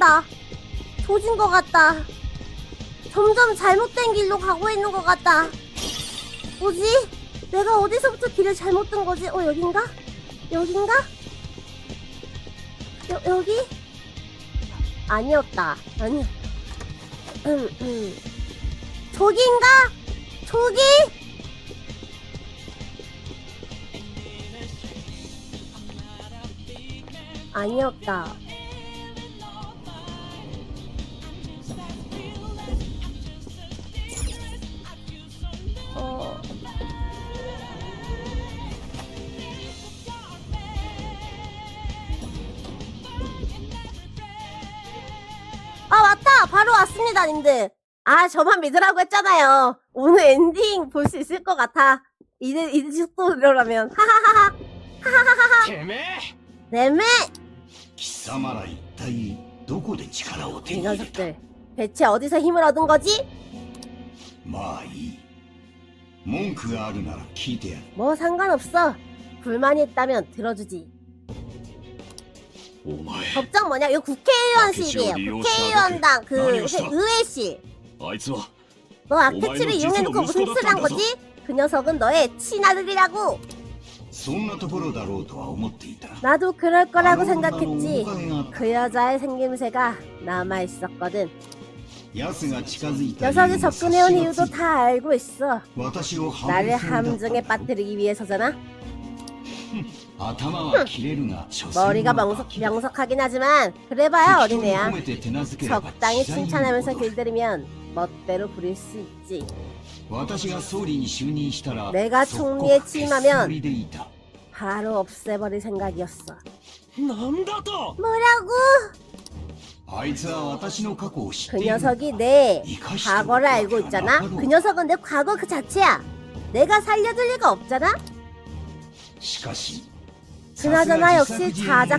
같다. 조진 것 같다. 점점 잘못된 길로 가고 있는 것 같다. 뭐지? 내가 어디서부터 길을 잘못 든 거지? 어, 여긴가? 여긴가? 여, 여기? 아니었다. 아니. 음, 음. 저기인가? 저기? 아니었다. 바로 왔습니다, 님들. 아, 저만 믿으라고 했잖아요. 오늘 엔딩 볼 수 있을 것 같아. 이제, 이 속도로라면. 하하하하. てめえ 네매! 貴様ら一体どこで力を手 이 に入れた 녀석들. 대체 어디서 힘을 얻은 거지? まあいい文句があるなら聞いてやる 뭐 상관없어. 불만이 있다면 들어주지. お前 걱정 뭐냐? 이거 국회의원실이에요. 아키치를 국회의원당 그 이용시하게 회- 나뉘었어. 의회실. あいつは 너 아케치를 오마이노 이용해놓고 무슨 지수로 짓을 한 무스코다 거지? 그 녀석은 너의 친아들이라고. そんなところだろうとは思っていた 나도 그럴 거라고 あの女の 생각했지. 面影があった 그 여자의 생김새가 남아 있었거든. 奴が近づいた 녀석이 理由も 접근해온 察しが 이유도 ついた 다 알고 있어. 私を 나를 ハム 함정에 빠뜨리기 위해서잖아. 머리가 명석, 명석하긴 하지만 그래봐야 어린애야. 적당히 칭찬하면서 길들이면 멋대로 부릴 수 있지. 내가 총리에 취임하면 바로 없애버릴 생각이었어. 뭐라고? 그 녀석이 내 과거를 알고 있잖아. 그 녀석은 내 과거 그 자체야. 내가 살려줄 리가 없잖아. しかし 그나저나 さ 역시 すが自作自演の